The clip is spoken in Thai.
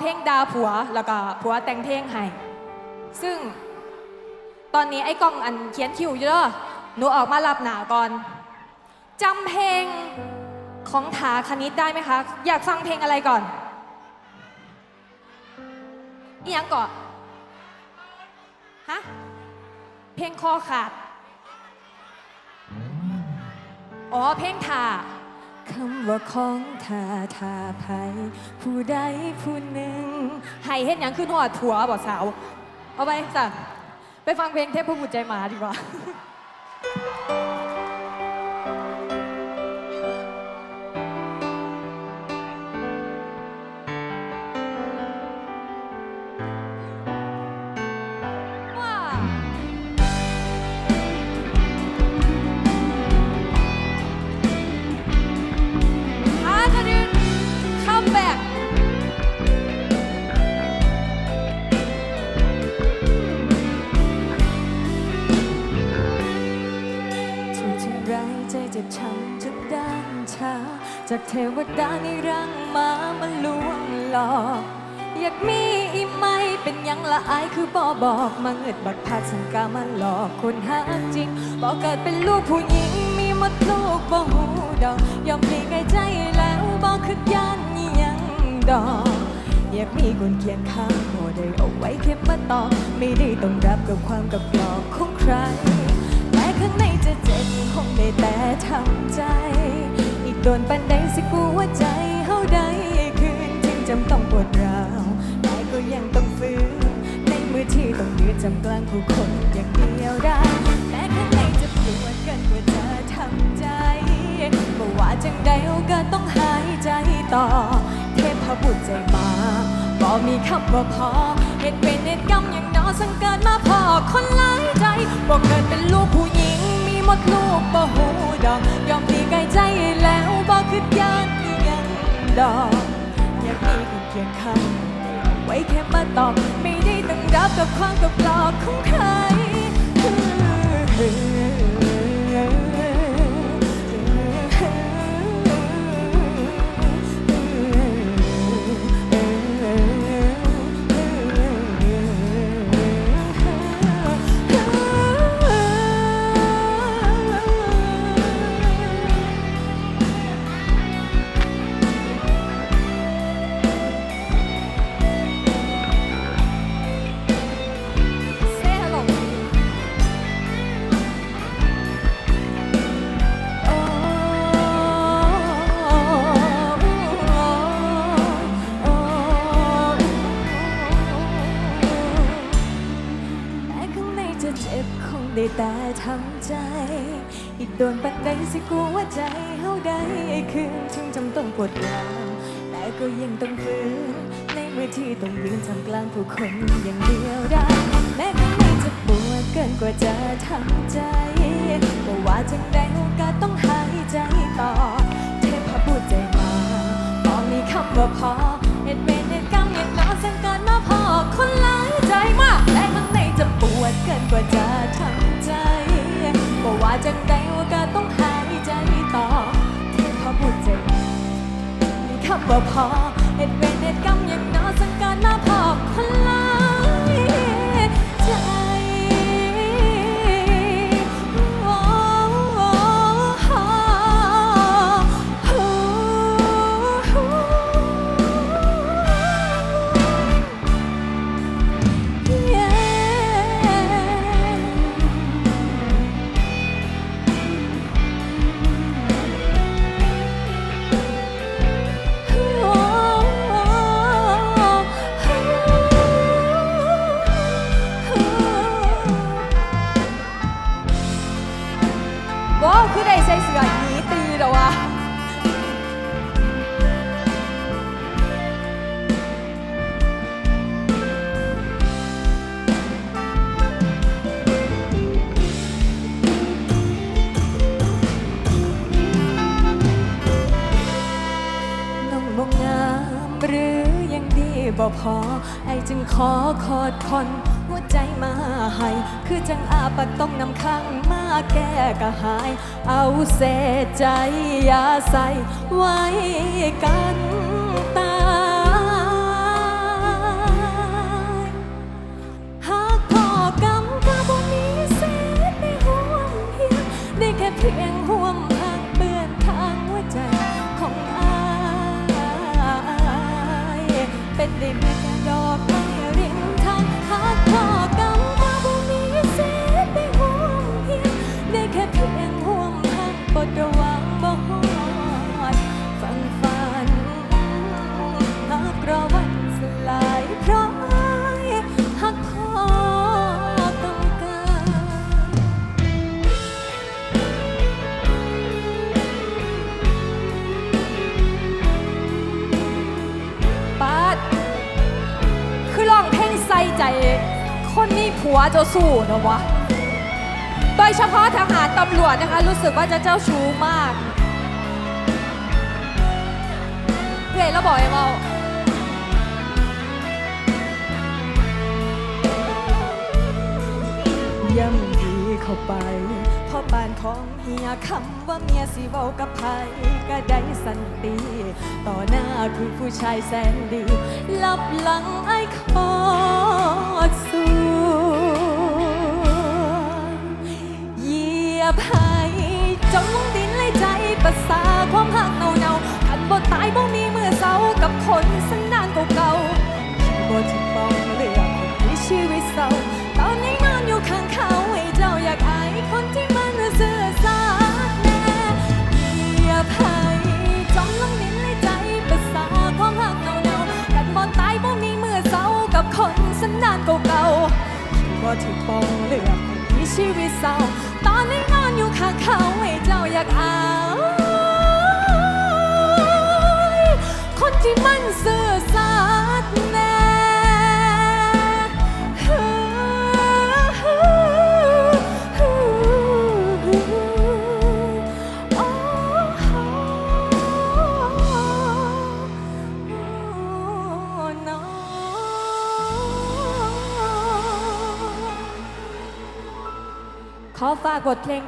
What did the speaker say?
เพลงดาผัวแล้วก็ผัวแต่งเพลงให้ซึ่งตอนนี้ไอ้กล้องอันเขียนคิวอยู่เด้อหนูออกมารับหนาก่อนจำเพลงของถาคณิตได้ไหมคะ อยากฟังเพลงอะไรก่อนอียังก่อนฮะเพลงคอขาด อ๋อ เพลงทา คำว่าของทาทาไพผู้ใดผู้หนึ่งให้เห็นอย่างขึ้นหอดผัวบ่สาว เอาไปจ้ะไปฟังเพลงเทพบุตรใจหมาดีกว่า ใจเจ็บช้ำจนด้านชาจากเทวดาในร่างมามาลวงหลอก อยากมีอีไหมเป็นยังละอายคือบ่บอกมาเงิดบักพาดสังกามาหลอกคนหาจริงบอกเกิดเป็นลูกผู้หญิงมีมดลูกบ่หูดอกยอมพลีกายใจแล้วบอกคือย่านอีหยังดอกอยากมีคนเคียงข้างบ่ได้เอาไว้เข็มมาตอบไม่ได้ต้องรับกับความกับกรอกของใคร ทำใจ อีกโดนปันใดสิกูว่าใจเฮาได้คืนถึงจำต้องปวดร้าวแต่ก็ยังต้องฟื้นในมือที่ต้องยืนจำกลางผู้คนอย่างเดียวได้แม้ข้างในจะปวดเกินกว่าจะทำใจบ่ว่าจังใดก็ต้องหายใจต่อ เทพบุตรใจมาบ่มีคำว่าพอเหตุเป็นเหตุกรรมอย่างนอสังเกิดมาพอคนหลายใจบ่เกิดเป็นลูกผู้หญิงมีหมดลูกบ่หู ดอกอยากมีคนเคียงข้างไว้แค่มาตอบไม่ได้ต้องรับกับความกับกลอกของใคร ได้แต่ทำใจ อีกโดนปันใดสิกลัวว่าใจเฮาได้คืนถึงจำต้องปวดร้าวแต่ก็ยังต้องฟื้นในเมื่อที่ต้องยืนทำกลางผู้คนอย่างเดียวได้แม้ข้างในจะปวดเกินกว่าจะทำใจก็ว่าจังใดโอกาสต้องหายใจต่อ เทพบุตรใจมาบอกมีคำว่าพอเหตุเวรเหตุกรรมอย่างน้อสังกิดมาพอคนหลายใจมากและข้างในจะปวดเกินกว่าจะทำ ว่าจังใดว่าก็ต้องหายใจต่อเทพบุตรใจะมีคำว่าพอ ว้าวคือได้ใส่เสื้อหนีตีเหรอวะน้องบ่งามหรือยังดีบ่พอไอจึงขอขอดคน ใจมาให้ คือจังอาปักต้องนำข้างมาแก้กะหาย เอาเสใจอย่าใส่ไว้กันต ใจคนมีผัวเจ้าสู้นะวะ โดยเฉพาะทหารตำรวจนะคะ รู้สึกว่าจะเจ้าชู้มากเพื่อนแล้วบอกเองว่าย่ำดีเข้าไปพ่อบ้าน ของเฮียคำว่าเมียสิเว้ากับไผก็ได้สันติ ต่อหน้าคือผู้ชายแสนดีลับหลังไอ้ายขอสู้เหยียบให้จมลงดินเลยใจประสาความหักเนาเนาๆอันบ่ตายบ่มีมือเศร้ากับคนสันานเก่าๆที่บ่ถึงต้องเลือ ที่ปองเลือกคนที่ชีวิตเศร้า ตอนนี้นอนอยู่ข้างเขาไว้เจ้าอยากอายคนที่มันซื่อ ขอฝากบทเพลง